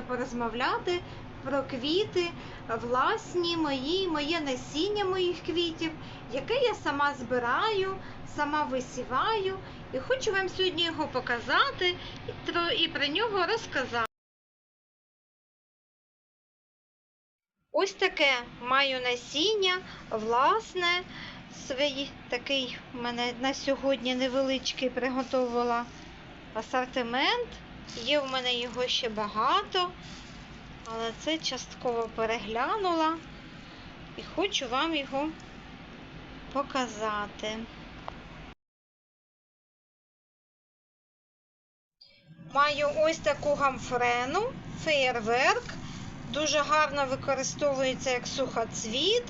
порозмовляти про квіти власні мої, моє насіння моїх квітів, яке я сама збираю, сама висіваю. І хочу вам сьогодні його показати і, про нього розказати. Ось таке маю насіння, власне, свій такий в мене на сьогодні невеличкий приготувала асортимент. Є в мене його ще багато, але це частково переглянула і хочу вам його показати. Маю ось таку гамфрену, феєрверк. Дуже гарно використовується як сухоцвіт.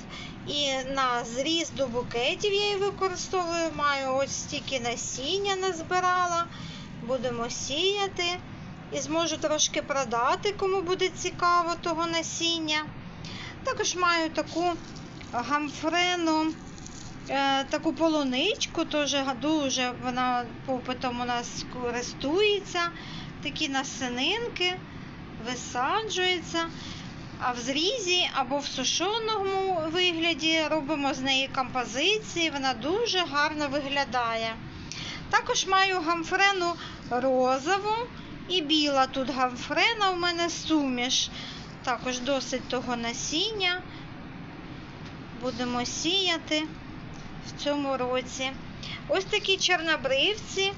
І на зріз до букетів я її використовую. Маю ось стільки насіння назбирала. Будемо сіяти. І зможу трошки продати, кому буде цікаво того насіння. Також маю таку гамфрену, е, таку полуничку, теж дуже вона попитом у нас користується. Такі насининки висаджуються. А в зрізі або в сушеному вигляді робимо з неї композиції, вона дуже гарно виглядає. Також маю гамфрену розову і біла тут гамфрена у мене суміш. Також досить того насіння. Будемо сіяти в цьому році. Ось такі чорнобривці.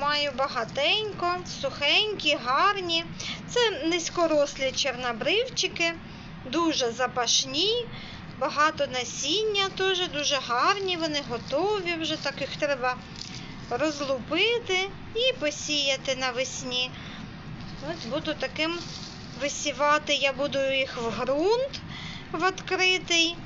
Маю багатенько, сухенькі, гарні. Це низькорослі чорнобривчики, дуже запашні, багато насіння теж дуже гарні, вони готові вже, так їх треба розлупити і посіяти навесні. Ось буду таким висівати, я буду їх в ґрунт в відкритий.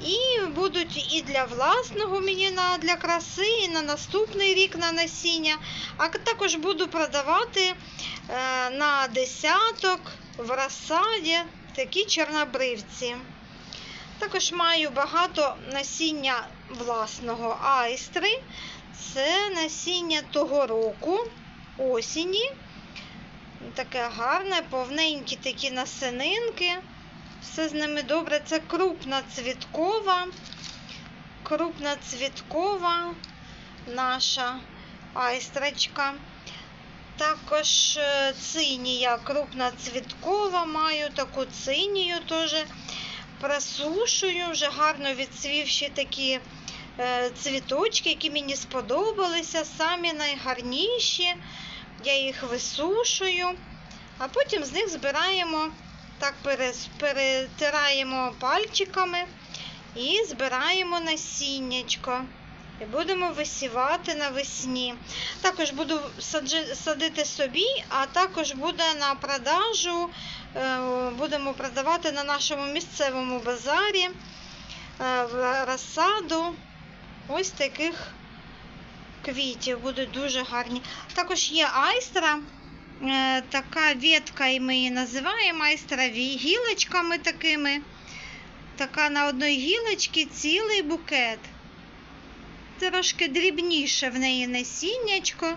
І будуть і для власного мені для краси, і на наступний рік на насіння. А також буду продавати е, на десяток в розсаді такі чорнобривці. Також маю багато насіння власного айстри. Це насіння того року, осені. Таке гарне, повненькі такі насининки. Все з ними добре. Це крупна цвіткова, крупна цвіткова наша айстрочка. Також е, цинія крупна цвіткова, маю таку цинію теж просушую, вже гарно відцвівші такі цвіточки, які мені сподобалися, самі найгарніші. Я їх висушую, а потім з них збираємо, так перетираємо пальчиками і збираємо насіннячко. І будемо висівати навесні. Також буду садити собі, а також буде на продажу, е, будемо продавати на нашому місцевому базарі е, розсаду ось таких квітів. Будуть дуже гарні. Також є айстра, е, така ветка, і ми її називаємо айстра гілочками такими. Така на одній гілочці цілий букет. Трошки дрібніше в неї насіннячко,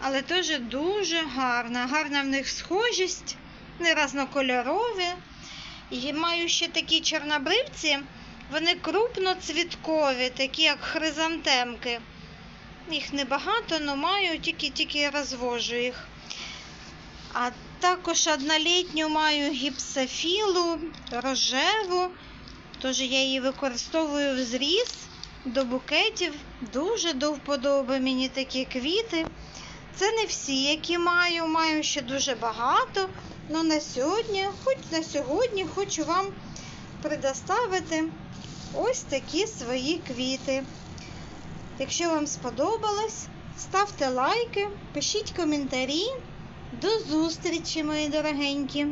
але теж дуже гарна. Гарна в них схожість, не разнокольорові. І маю ще такі чорнобривці, вони крупноцвіткові, такі як хризантемки. Їх небагато, але маю, тільки-тільки розвожу їх. А також однолітню маю гіпсофілу, рожеву. Тож я її використовую в зріз до букетів. Дуже до вподоби мені такі квіти. Це не всі, які маю, маю ще дуже багато. Ну на сьогодні, хоч на сьогодні хочу вам предоставити ось такі свої квіти. Якщо вам сподобалось, ставте лайки, пишіть коментарі. До зустрічі, мої дорогенькі!